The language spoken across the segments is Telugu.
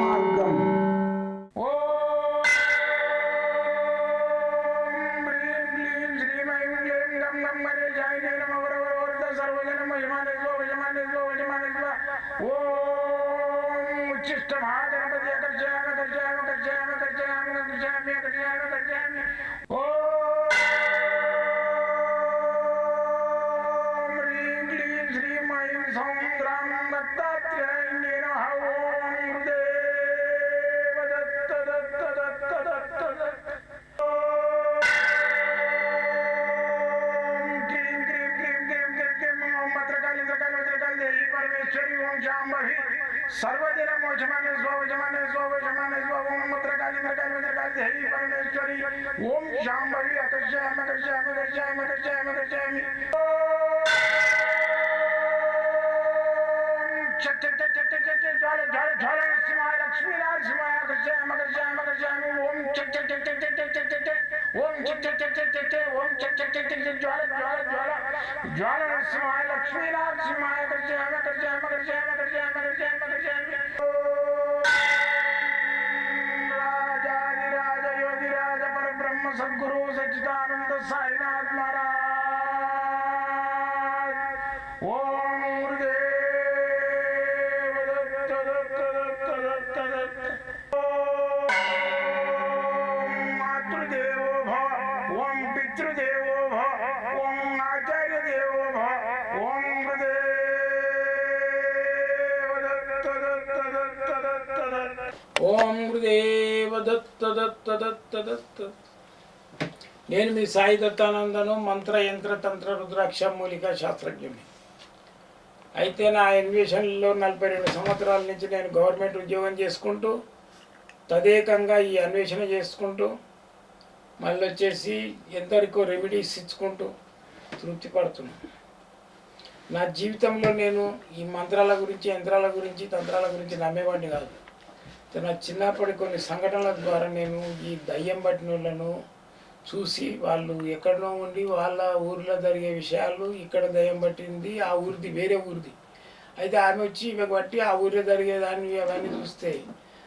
Bye. जमाने लक्ष्मी लाल सिमाय अकर्षयाम अकर्षयाम ओम ओम चक चक चक चक चक ओम चक चक चक चक ज्वाला ज्वाला ज्वाला ज्वाला करते करते करते करते करते करते ఓం గురుదేవ దత్త దత్త దత్త దత్త. నేను మీ సాయి దత్తానందను మంత్ర యంత్ర తంత్ర రుద్రాక్ష మూలిక శాస్త్రజ్ఞుని. అయితే నా అన్వేషణలో నలభై రెండు సంవత్సరాల నుంచి నేను గవర్నమెంట్ ఉద్యోగం చేసుకుంటూ తదేకంగా ఈ అన్వేషణ చేసుకుంటూ మళ్ళీ వచ్చేసి ఎంతవరకు రెమెడీస్ ఇచ్చుకుంటూ తృప్తి పడుతున్నాను నా జీవితంలో నేను ఈ మంత్రాల గురించి యంత్రాల గురించి తంత్రాల గురించి నమ్మేవాడిని కాదు. నా చిన్నప్పటి కొన్ని సంఘటనల ద్వారా నేను ఈ దయ్యం పట్టిన వాళ్ళను చూసి వాళ్ళు ఎక్కడనో ఉండి వాళ్ళ ఊర్లో జరిగే విషయాలు ఇక్కడ దయ్యం పట్టింది ఆ ఊరిది వేరే ఊరిది. అయితే ఆమె వచ్చి ఇవి బట్టి ఆ ఊరిలో జరిగేదాన్ని అవన్నీ చూస్తే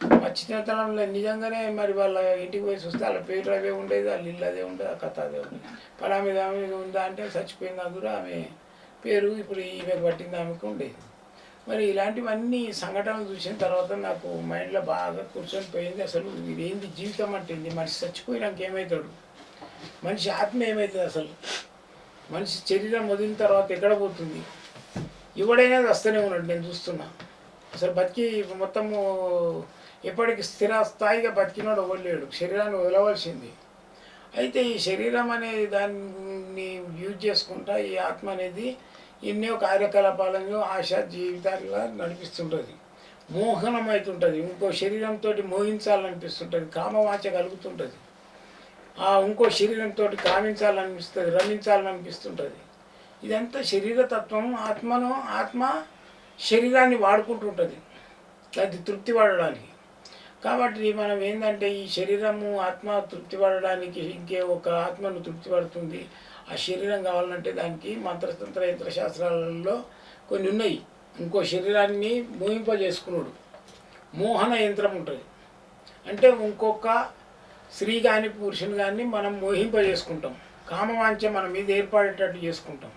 మా చిన్నతనంలో నిజంగానే మరి వాళ్ళ ఇంటికి పోయి చూస్తే వాళ్ళ పేరు అవే ఉండేది వాళ్ళ ఇల్లు అదే ఉండేది ఆ కథ అదే ఉండేది. పలా మీద ఆమె ఉందా అంటే చచ్చిపోయింది అందులో ఆమె పేరు ఇప్పుడు ఈమె పట్టింది ఆమెకు ఉండేది. మరి ఇలాంటివన్నీ సంఘటనలు చూసిన తర్వాత నాకు మైండ్లో బాగా కూర్చొని పోయింది. అసలు ఇదేంది జీవితం అంటే మనిషి చచ్చిపోయినాక ఏమవుతాడు మనిషి ఆత్మ ఏమవుతుంది అసలు? మనిషి శరీరం వదిలిన తర్వాత ఎక్కడ పోతుంది? ఎవడైనా వస్తూనే ఉన్నాడు నేను చూస్తున్నా. అసలు బతికి మొత్తము ఎప్పటికి స్థిర స్థాయిగా బతికినాడు ఇవ్వలేడు శరీరాన్ని వదలవలసింది. అయితే ఈ శరీరం అనే దాన్ని యూజ్ చేసుకుంటా ఈ ఆత్మ అనేది ఎన్నో కార్యకలాపాలను ఆశ జీవితాలుగా నడిపిస్తుంటుంది. మోహనం అవుతుంటుంది ఇంకో శరీరంతో మోహించాలనిపిస్తుంటుంది. కామవాచ కలుగుతుంటుంది. ఆ ఇంకో శరీరంతో కామించాలనిపిస్తుంది రమించాలనిపిస్తుంటుంది. ఇదంతా శరీరతత్వం ఆత్మను ఆత్మ శరీరాన్ని వాడుకుంటుంటుంది. అది తృప్తి పడడానికి కాబట్టి మనం ఏంటంటే ఈ శరీరము ఆత్మ తృప్తి పడడానికి ఇంకే ఒక ఆత్మను తృప్తి పడుతుంది. ఆ శరీరం కావాలంటే దానికి మంత్రతంత్ర యంత్ర శాస్త్రాలలో కొన్ని ఉన్నాయి. ఇంకో శరీరాన్ని మోహింపజేసుకున్నాడు మోహన యంత్రం ఉంటుంది. అంటే ఇంకొక స్త్రీ కానీ పురుషుని కానీ మనం మోహింపజేసుకుంటాం. కామవాంఛ మన మీద ఏర్పడేటట్టు చేసుకుంటాం.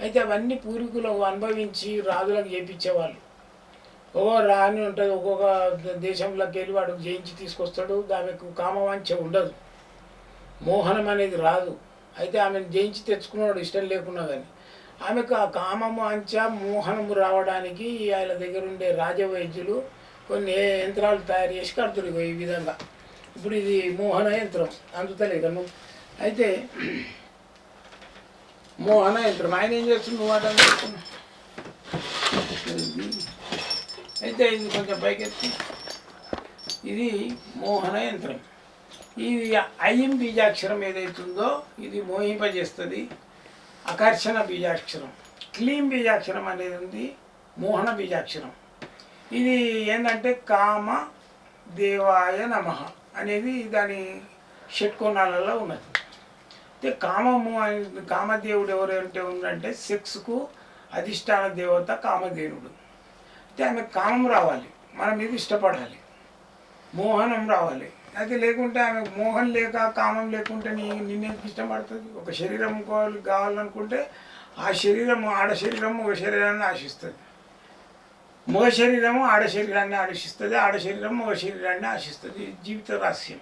అయితే అవన్నీ పూర్వీకులు అనుభవించి రాజులకు చేపించేవాళ్ళు. ఒక్కో రాని ఉంటుంది ఒక్కొక్క దేశంలోకి వెళ్ళి వాడు జయించి తీసుకొస్తాడు దానికి కామవాంఛ ఉండదు. మోహనం అనేది రాదు. అయితే ఆమెను జయించి తెచ్చుకున్నాడు ఇష్టం లేకున్నా కానీ ఆమెకు ఆ కామము అంచ మోహనము రావడానికి ఆయన దగ్గర ఉండే రాజవైద్యులు కొన్ని యంత్రాలు తయారు చేసి కడుతురు ఇగో ఈ విధంగా. ఇప్పుడు ఇది మోహన యంత్రం అందుతలే కను అయితే మోహన యంత్రం ఆయన ఏం చేస్తుంది నువ్వు వాటని అయితే ఇది కొంచెం పైకెత్తి. ఇది మోహన యంత్రం. ఇది అయం బీజాక్షరం ఏదైతుందో ఇది మోహింపజేస్తుంది. ఆకర్షణ బీజాక్షరం. క్లీం బీజాక్షరం అనేది ఉంది మోహన బీజాక్షరం. ఇది ఏంటంటే కామ దేవాయ నమ అనేది దాని షట్కోణాలలో ఉన్నది. అయితే కామము అనే కామదేవుడు ఎవరంటే ఉందంటే సెక్స్కు అధిష్టాన దేవత కామదేవుడు అయితే ఆమె కామం రావాలి మన మీద ఇష్టపడాలి మోహనం రావాలి. అయితే లేకుంటే ఆమె మోహం లేక కామం లేకుంటే నీ నిన్నెందుకు ఇష్టపడుతుంది ఒక శరీరం కావాలి కావాలనుకుంటే ఆ శరీరం ఆడ శరీరం ఒక శరీరాన్ని ఆశిస్తుంది. మగ శరీరము ఆడ శరీరాన్ని ఆశిస్తుంది ఆడ శరీరం మగ శరీరాన్ని ఆశిస్తుంది. జీవిత రహస్యం.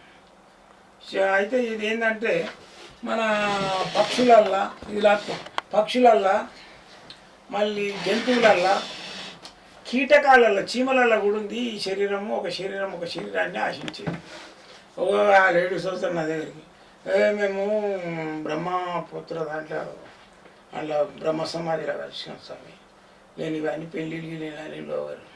అయితే ఇది ఏంటంటే మన పక్షులల్లా ఇలా పక్షులల్లా మళ్ళీ జంతువులల్లా కీటకాలలో చీమలలో కూడా ఉంది. ఈ శరీరము ఒక శరీరం ఒక శరీరాన్ని ఆశించేది. ఆ లేడీస్ వస్తారు నా దగ్గరికి. ఏ మేము బ్రహ్మపుత్ర దాంట్లో అట్లా బ్రహ్మ సమాధిలో కలిసినాం స్వామి. నేను ఇవన్నీ పెళ్ళిళ్ళు అని లోవారు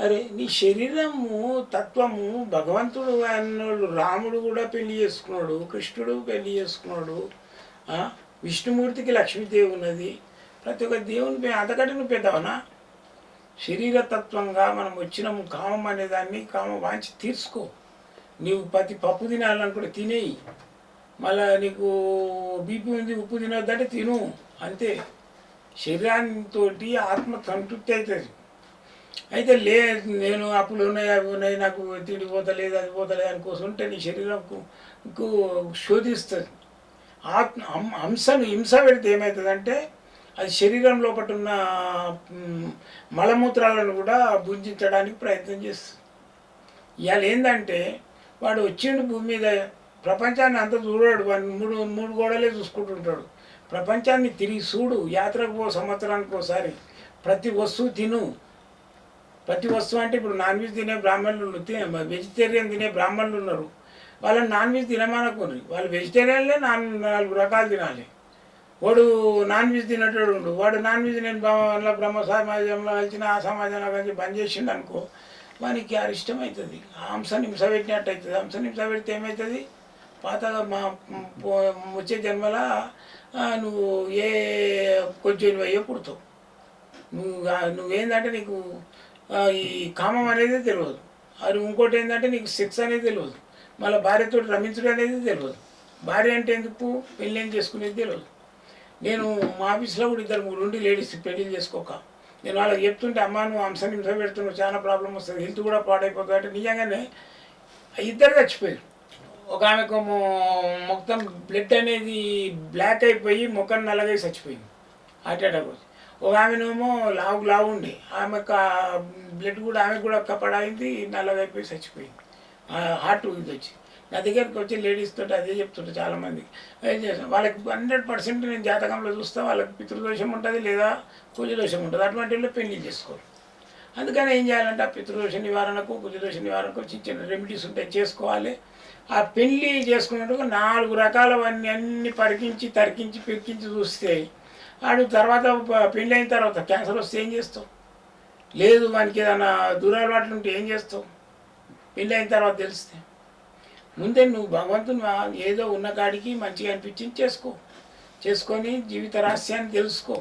అరే నీ శరీరము తత్వము భగవంతుడు అన్నాడు రాముడు కూడా పెళ్ళి చేసుకున్నాడు కృష్ణుడు పెళ్ళి చేసుకున్నాడు విష్ణుమూర్తికి లక్ష్మీదేవి ఉన్నది. ప్రతి ఒక్క దేవుని పే- అంతకంటే నువ్వు పెద్దవనా శరీరతత్వంగా మనం వచ్చినాము కామం అనేదాన్ని కామం కామ వాంచి తీర్చుకో. నీవు పతి పప్పు తినాలనుకుంటే తినేయి. మళ్ళా నీకు బీపీ ఉంది ఉప్పు తినొద్దంటే తిను. అంతే. శరీరాంతో ఆత్మ సంతృప్తి అవుతుంది. అయితే లే నేను అప్పులు ఉన్నాయి అవి ఉన్నాయి నాకు తిడిపోతలేదు అది పోతలేదు అని కోసం ఉంటే నీ శరీరంకు శోధిస్తుంది. ఆత్మ హం- హంసను హింస పెడితే ఏమవుతుందంటే అది శరీరం లోపల ఉన్న మలమూత్రాలను కూడా భుజించడానికి ప్రయత్నం చేస్తుంది. ఇవాళ ఏంటంటే వాడు వచ్చిండు భూమి మీద. ప్రపంచాన్ని అంత చూడాడు. వాడు మూడు మూడు గోడలే చూసుకుంటుంటాడు. ప్రపంచాన్ని తిరిగి చూడు. యాత్రకు పో సంవత్సరానికి ఒకసారి ప్రతి వస్తువు తిను. ప్రతి వస్తువు అంటే ఇప్పుడు నాన్ వెజ్ తినే బ్రాహ్మణులు తినే వెజిటేరియన్ తినే బ్రాహ్మణులు ఉన్నారు. వాళ్ళని నాన్ వెజ్ తినమనుకుని. వాళ్ళు వెజిటేరియన్లే నాన్ నాలుగు రకాలు తినాలి. వాడు నాన్ వెజ్ తినేటోడు ఉండు. వాడు నాన్ వెజ్ నేను బ్రహ్మ బ్రహ్మ సమాజంలో కలిసిన ఆ సమాజంలో కలిసి బంద్ చేసిండు అనుకో వానికి అరిష్టం అవుతుంది హంస హంసని పెట్టినట్టు అవుతుంది హంస నింస పెడితే ఏమవుతుంది పాత మా వచ్చే జన్మల నువ్వు ఏ కొంచెం అయ్యో పుడతావు. నువ్వు నువ్వేందంటే నీకు ఈ కామం అనేది తెలియదు అది ఇంకోటి ఏంటంటే నీకు సెక్స్ అనేది తెలియదు మళ్ళీ భార్యతో రమించడం అనేది తెలియదు భార్య అంటే ఎందుకు? పెళ్ళి చేసుకునేది తెలియదు నేను మా ఆఫీస్లో కూడా ఇద్దరు మూడు ఉండి లేడీస్ పెళ్ళి చేసుకోక. నేను వాళ్ళకి చెప్తుంటే అమ్మా నువ్వు అంశం హింస పెడుతున్నావు చాలా ప్రాబ్లం వస్తుంది. హెల్త్ కూడా పాడైపోతుంది. అంటే నిజంగానే ఇద్దరు చచ్చిపోయారు. ఒక ఆమెకు మొత్తం బ్లడ్ అనేది బ్లాక్ అయిపోయి ముఖం నల్లగా చచ్చిపోయింది. హార్ట్ అటాక్ వచ్చి. ఒక ఆమెనేమో లావు లావు ఉండే. ఆమెకు బ్లడ్ కూడా ఆమె కూడా కప్పడైంది నల్లగా అయిపోయి చచ్చిపోయింది. హార్ట్ ఇది వచ్చి నా దగ్గరికి వచ్చి లేడీస్ తోటి అదే చెప్తుంటారు చాలామంది. ఏం వాళ్ళకి హండ్రెడ్ పర్సెంట్ నేను జాతకంలో చూస్తా వాళ్ళకి పితృదోషం ఉంటుంది లేదా కుజదోషం ఉంటుంది. అటువంటి వాళ్ళు పెళ్ళి చేసుకోరు. అందుకని ఏం చేయాలంటే ఆ పితృదోష నివారణకు కుజదోష నివారణకు చిన్న చిన్న రెమెడీస్ ఉంటాయి చేసుకోవాలి. ఆ పెళ్ళి చేసుకునేందుకు నాలుగు రకాలవన్నీ అన్ని పరికించి తరికించి పెరికించి చూస్తే ఆడు తర్వాత పెళ్ళి అయిన తర్వాత క్యాన్సర్ వస్తే ఏం చేస్తావు? లేదు మనకి ఏదైనా దురలవాట్లు ఉంటే ఏం చేస్తావు? పెళ్ళి అయిన తర్వాత తెలిస్తే. ముందే నువ్వు భగవంతుని ఏదో ఉన్న కాడికి మంచిగా అనిపించింది చేసుకో. చేసుకొని జీవిత రహస్యాన్ని తెలుసుకో.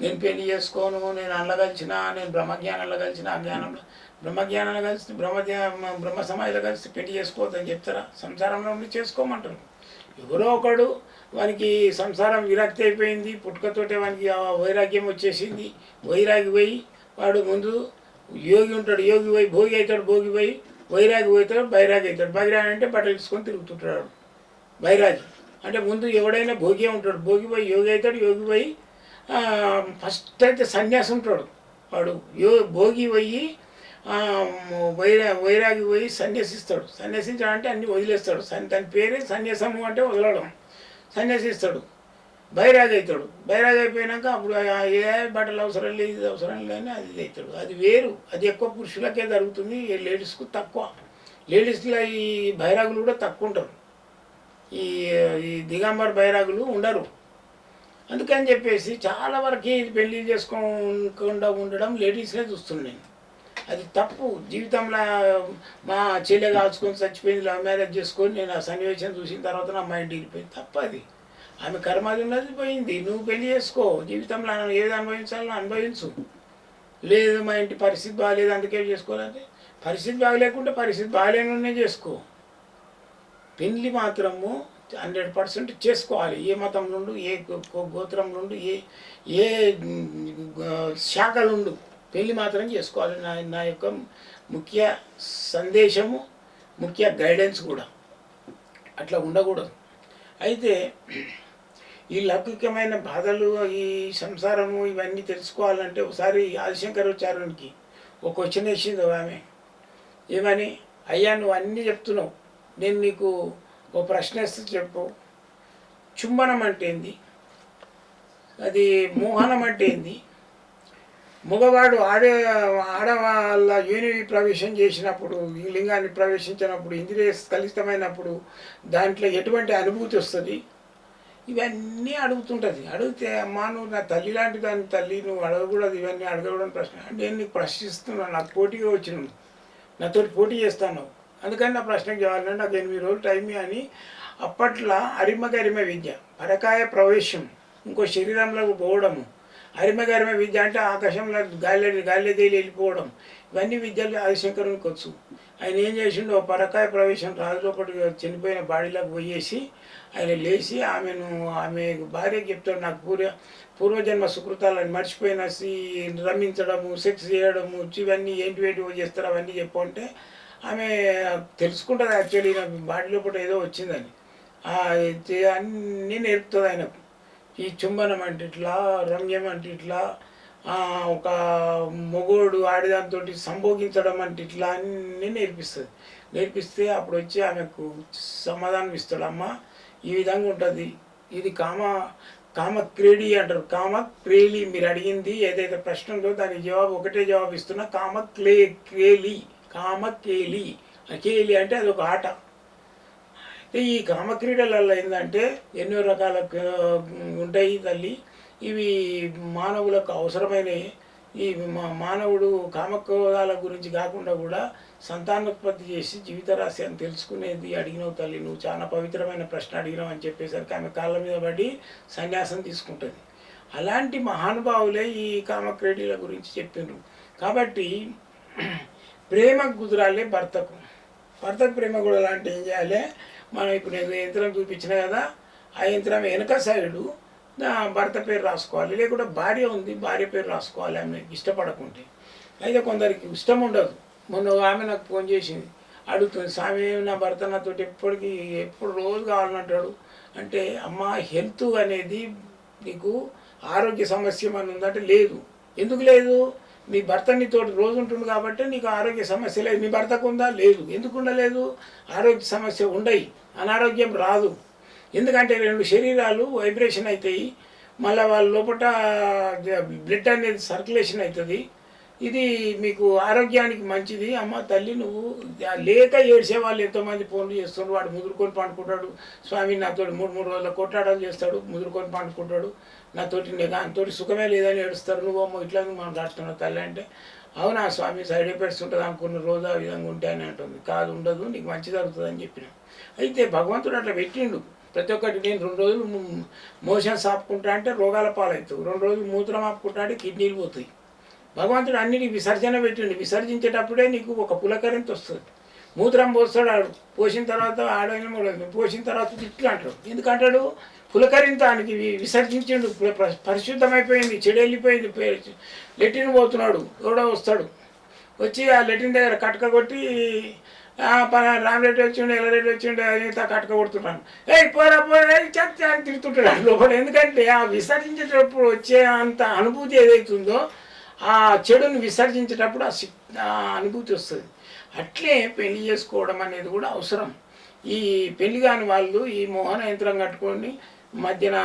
నేను పెళ్ళి చేసుకోను నేను అందులో కలిసిన నేను బ్రహ్మజ్ఞానంలో కలిసిన అజ్ఞానంలో బ్రహ్మజ్ఞానంలో కలిసి బ్రహ్మ బ్రహ్మ సమాధిలో కలిసి పెళ్ళి చేసుకోవద్దని చెప్తారా? సంసారంలో ఉండి చేసుకోమంటారు. ఎవరో ఒకడు వానికి సంసారం విరక్తి అయిపోయింది పుట్టుకతోటే వానికి వైరాగ్యం వచ్చేసింది. వైరాగి పోయి వాడు ముందు యోగి ఉంటాడు యోగి పోయి భోగి అవుతాడు భోగి పోయి వైరాగి పోతాడు బైరాగి అవుతాడు. బైరాగి అంటే బట్టలు తీసుకొని తిరుగుతుంటాడు. బైరాగి అంటే ముందు ఎవడైనా భోగి ఉంటాడు. భోగి పోయి యోగి అవుతాడు. యోగి పోయి ఫస్ట్ అయితే సన్యాసి ఉంటాడు. వాడు యో భోగి పోయి వైరా వైరాగి పోయి సన్యాసిస్తాడు. సన్యాసించడం అంటే అన్ని వదిలేస్తాడు. తన పేరే సన్యాసము అంటే వదలడం. సన్యాసిస్తాడు. బైరాజ్ అవుతాడు బైరాజ్ అయిపోయినాక అప్పుడు ఏ బట్టలు అవసరం లేదు ఇది అవసరం లేని అది అవుతాడు అది వేరు. అది ఎక్కువ పురుషులకే జరుగుతుంది. ఈ లేడీస్కు తక్కువ. లేడీస్లో ఈ బైరాగులు కూడా తక్కువ ఉంటారు. ఈ ఈ దిగంబర్ బైరాగులు ఉండరు. అందుకని చెప్పేసి చాలా వరకు ఇది పెళ్ళి చేసుకోకుండా ఉండడం లేడీస్నే చూస్తున్నాను నేను. అది తప్పు. జీవితంలో మా చెల్లె కాల్చుకొని చచ్చిపోయింది లవ్ మ్యారేజ్ చేసుకొని నేను ఆ సన్నివేశం చూసిన తర్వాత నా మైండ్ వెళ్ళిపోయింది తప్పు అది. ఆమె కర్మాది ఉన్నది పోయింది నువ్వు పెళ్ళి చేసుకో. జీవితంలో ఏది అనుభవించాలో అనుభవించు. లేదు మా ఇంటి పరిస్థితి బాగాలేదు అందుకే చేసుకోవాలంటే పరిస్థితి బాగలేకుంటే పరిస్థితి బాగాలేనునే చేసుకో. పెళ్ళి మాత్రము హండ్రెడ్ పర్సెంట్ చేసుకోవాలి. ఏ మతం నుండు ఏ గోత్రం నుండి ఏ ఏ శాఖలుండు శాఖ పెళ్ళి మాత్రం చేసుకోవాలి. నా నా యొక్క ముఖ్య సందేశము ముఖ్య గైడెన్స్ కూడా. అట్లా ఉండకూడదు. అయితే ఈ లౌకికమైన బాధలు ఈ సంసారము ఇవన్నీ తెలుసుకోవాలంటే ఒకసారి ఆదిశంకరాచార్యునికి ఒక క్వశ్చన్ వేసింది ఆమె. ఏమని? అయ్యా నువ్వు అన్నీ చెప్తున్నావు. నేను నీకు ఒక ప్రశ్న వేస్తే చెప్పు. చుంబనం అంటే ఏంది? అది మోహనం అంటే ఏంది? మగవాడు ఆడే ఆడవాళ్ళ యోని ప్రవేశం చేసినప్పుడు ఈ లింగాన్ని ప్రవేశించినప్పుడు ఇంద్రియ కలిస్తమైనప్పుడు దాంట్లో ఎటువంటి అనుభూతి వస్తుంది? ఇవన్నీ అడుగుతుంటుంది. అడిగితే అమ్మా నువ్వు నా తల్లి లాంటి దాని తల్లి నువ్వు అడగకూడదు ఇవన్నీ అడగకూడదు ప్రశ్న. నేను నీకు ప్రశ్నిస్తున్నాను నాకు పోటీగా వచ్చిన నాతోటి పోటీ చేస్తాను అందుకని నా ప్రశ్నకు జవాబు నాకు ఎనిమిది రోజులు టైం అని అప్పట్లో అరిమగరిమ విద్య పరకాయ ప్రవేశం ఇంకో శరీరంలోకి పోవడము. అరిమగరిమ విద్య అంటే ఆకాశంలో గాలి గాలి తేలి వెళ్ళిపోవడం. ఇవన్నీ విద్యలు ఆదిశంకరునికి వచ్చు. ఆయన ఏం చేసిండు ఓ పరకాయ ప్రవేశం రాజులోపటి చనిపోయిన బాడీలోకి పోయేసి ఆయన లేచి ఆమెను ఆమె భార్యకి చెప్తాడు నాకు పూర్వ పూర్వజన్మ సుకృతాలను మర్చిపోయిన రమించడము సెక్స్ చేయడము ఇవన్నీ ఏంటి ఏంటి చేస్తారు అవన్నీ చెప్పు అంటే ఆమె తెలుసుకుంటుంది యాక్చువల్లీ నాకు బాడీ ఏదో వచ్చిందని. అన్నీ నేర్పుతుంది ఆయనకు. ఈ చుంబనం అంటే ఇట్లా రమ్యం అంటే ఇట్లా ఒక మొగోడు ఆడిదాంతో సంభోగించడం అంటే ఇట్లా అన్నీ నేర్పిస్తుంది. నేర్పిస్తే అప్పుడు వచ్చి ఆమెకు సమాధానం ఇస్తాడు. అమ్మ ఈ విధంగా ఉంటుంది. ఇది కామ కామ క్రీడి అంటారు. కామక్రేలి మీరు అడిగింది ఏదైతే ప్రశ్న ఉందో దానికి జవాబు ఒకటే జవాబు ఇస్తున్నా. కామ క్లే క్రేలి కామ కేలి అంటే అది ఒక ఆట. అయితే ఈ కామక్రీడలలో ఏంటంటే ఎన్నో రకాల ఉంటాయి తల్లి. ఇవి మానవులకు అవసరమైనవి. ఈ మా- మానవుడు కామక్రోధాల గురించి కాకుండా కూడా సంతానోత్పత్తి చేసి జీవిత రహస్యాన్ని తెలుసుకునేది అడిగినవు తల్లి. నువ్వు చాలా పవిత్రమైన ప్రశ్న అడిగినావు అని చెప్పేసరికి ఆమె కాళ్ళ మీద పడి సన్యాసం తీసుకుంటుంది. అలాంటి మహానుభావులే ఈ కామక్రీడల గురించి చెప్పిండ్రు కాబట్టి ప్రేమ కుదరాలే భర్తకు. భర్తకు ప్రేమ కూడా అలాంటి ఏం చేయాలి? మనం ఇప్పుడు నేను యంత్రం చూపించిన కదా ఆ యంత్రం వెనక సైడు భర్త పేరు రాసుకోవాలి లేకుంటే భార్య ఉంది భార్య పేరు రాసుకోవాలి ఆమె ఇష్టపడకుంటే. అయితే కొందరికి ఇష్టం ఉండదు. మొన్న ఒక ఆమె నాకు ఫోన్ చేసింది. అడుగుతుంది స్వామి నా భర్త నాతో ఎప్పటికీ ఎప్పుడు రోజు కావాలంటాడు? అంటే అమ్మ హెల్త్ అనేది నీకు ఆరోగ్య సమస్య అని ఉందంటే లేదు. ఎందుకు లేదు? మీ భర్త నీతో రోజు ఉంటుంది కాబట్టి నీకు ఆరోగ్య సమస్య లేదు. మీ భర్తకు ఉందా? లేదు. ఎందుకు ఉండలేదు? ఆరోగ్య సమస్య ఉండయి. అనారోగ్యం రాదు. ఎందుకంటే రెండు శరీరాలు వైబ్రేషన్ అవుతాయి మళ్ళీ వాళ్ళ లోపల బ్లడ్ అనేది సర్క్యులేషన్ అవుతుంది ఇది మీకు ఆరోగ్యానికి మంచిది. అమ్మ తల్లి నువ్వు లేక ఏడ్చే వాళ్ళు ఎంతోమంది ఫోన్లు చేస్తున్నారు వాడు ముదురుకొని పండుకుంటాడు. స్వామి నాతో మూడు మూడు రోజుల కొట్లాడాలు చేస్తాడు. ముదురుకొని పండుకుంటాడు. నాతోటి దానితోటి సుఖమే లేదని ఏడుస్తారు. నువ్వు అమ్మ ఇట్లా మనం రాస్తున్నావు తల్లి అంటే అవునా స్వామి సైడ్ ఎఫెక్ట్స్ ఉంటుంది అనుకున్న రోజు ఆ విధంగా ఉంటాయని అంటుంది. కాదు ఉండదు. నీకు మంచి జరుగుతుంది అని చెప్పిన. అయితే భగవంతుడు అట్లా పెట్టిండు. ప్రతి ఒక్కటి నేను రెండు రోజులు మోషన్స్ ఆపుకుంటా అంటే రోగాల పాలవుతావు రెండు రోజులు మూత్రం ఆపుకుంటా అంటే కిడ్నీలు పోతాయి. భగవంతుడు అన్నిటి విసర్జన పెట్టిండు. విసర్జించేటప్పుడే నీకు ఒక పులకరింత వస్తుంది. మూత్రం పోస్తాడు ఆడు. పోసిన తర్వాత ఆడైన మూడైన పోసిన తర్వాత ఇట్లా అంటాడు. ఎందుకంటాడు? పులకరింతానికి వి- విసర్జించిండు. పరిశుద్ధమైపోయింది. చెడు వెళ్ళిపోయింది లెట్రిన్ పోతున్నాడు. ఎవడో వస్తాడు. వచ్చి ఆ లెట్రిన్ దగ్గర కట్క కొట్టి రామరెడ్డి వచ్చిండే ఎల్లరెడ్డి వచ్చిండు అని తా ఏ పోరా పోరా చెత్త అని తిరుగుతుంటాడు లోపల ఎందుకంటే ఆ విసర్జించేటప్పుడు వచ్చే అంత అనుభూతి ఏదైతుందో ఆ చెడుని విసర్జించేటప్పుడు ఆ ఆ అనుభూతి వస్తుంది. అట్లే పెళ్ళి చేసుకోవడం అనేది కూడా అవసరం. ఈ పెళ్ళి కాని వాళ్ళు ఈ మోహన యంత్రం కట్టుకోండి మధ్యన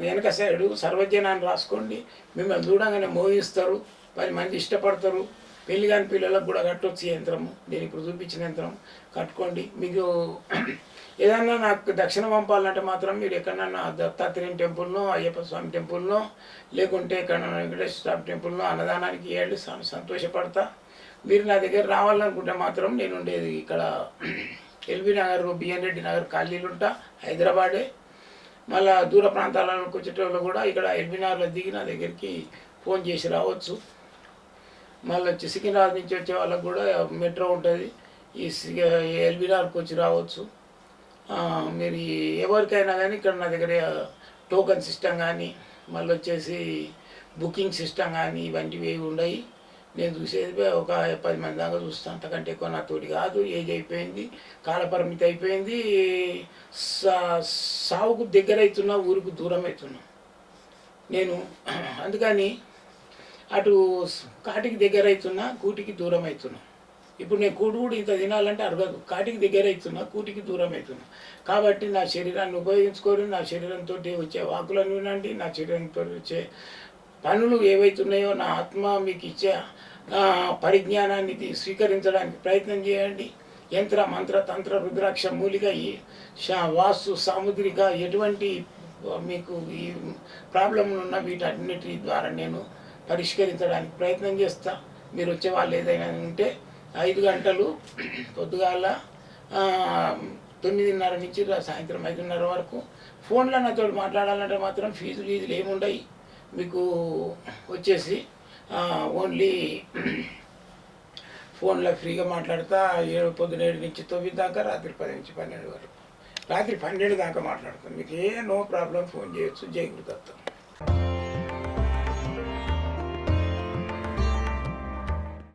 వెనక సైడు సర్వజనాన్ని రాసుకోండి మిమ్మల్ని చూడంగానే మోహిస్తారు పది మంది ఇష్టపడతారు పెళ్ళి కాని పిల్లలకు కూడా కట్టొచ్చు యంత్రము నేను ఇప్పుడు చూపించిన యంత్రం. కట్టుకోండి. మీకు ఏదన్నా నాకు దక్షిణ పంపాలంటే మాత్రం మీరు ఎక్కడన్నా దత్తాత్రేయం టెంపుల్నో అయ్యప్ప స్వామి టెంపుల్నో లేకుంటే ఎక్కడన్నా వెంకటేశ్వర స్వామి టెంపుల్నో అన్నదానానికి వెళ్ళి సంతోషపడతా. మీరు నా దగ్గర రావాలనుకుంటే మాత్రం నేను ఉండేది ఇక్కడ ఎల్బీ నగర్ బిఎన్ రెడ్డి నగర్ ఖాళీలు ఉంటా హైదరాబాదే. మళ్ళా దూర ప్రాంతాలకు వచ్చేటోళ్ళు కూడా ఇక్కడ ఎల్బీ నగర్లో దిగి నా దగ్గరికి ఫోన్ చేసి రావచ్చు. మళ్ళీ వచ్చి సికింద్రాబాద్ నుంచి వచ్చే వాళ్ళకు కూడా మెట్రో ఉంటుంది. ఈ ఎల్బీనార్కి వచ్చి రావచ్చు. మీరు ఎవరికైనా కానీ ఇక్కడ నా దగ్గర టోకెన్ సిస్టమ్ కానీ మళ్ళీ వచ్చేసి బుకింగ్ సిస్టమ్ కానీ ఇవంటివి ఏవి ఉన్నాయి నేను చూసేది ఒక పది మంది దాకా చూస్తాను. అంతకంటే ఎక్కువ నా తోటి కాదు. ఏజ్ అయిపోయింది కాలపరిమితి అయిపోయింది. సా- సావుకు దగ్గర అవుతున్నా ఊరికి దూరం అవుతున్నా నేను అందుకని అటు కాటికి దగ్గర అవుతున్నా కూటికి దూరం అవుతున్నా. ఇప్పుడు నేను కూడు కూడా ఇంత తినాలంటే అరగదు కాటికి దగ్గర అవుతున్నా కూటికి దూరం అవుతున్నా. కాబట్టి నా శరీరాన్ని ఉపయోగించుకోరు నా శరీరంతో వచ్చే వాకులను వినండి నా శరీరంతో వచ్చే పనులు ఏవైతున్నాయో నా ఆత్మ మీకు ఇచ్చే పరిజ్ఞానాన్ని స్వీకరించడానికి ప్రయత్నం చేయండి. యంత్ర మంత్ర తంత్ర రుద్రాక్ష మూలిక వాస్తు సాముద్రిక ఎటువంటి మీకు ఈ ప్రాబ్లంలు ఉన్న వీటన్నిటి ద్వారా నేను పరిష్కరించడానికి ప్రయత్నం చేస్తా. మీరు వచ్చే వాళ్ళు ఏదైనా ఉంటే ఐదు గంటలు పొద్దుగాల తొమ్మిదిన్నర నుంచి సాయంత్రం ఐదున్నర వరకు ఫోన్లో నాతో మాట్లాడాలంటే మాత్రం ఫీజు ఫీజులు ఏముండయి మీకు వచ్చేసి ఓన్లీ ఫోన్లో ఫ్రీగా మాట్లాడతా ఏడు పొద్దున ఏడు నుంచి తొమ్మిది దాకా రాత్రి పది నుంచి పన్నెండు వరకు. రాత్రి పన్నెండు దాకా మాట్లాడతాం మీకు ఏ నో ప్రాబ్లం ఫోన్ చేయొచ్చు. జై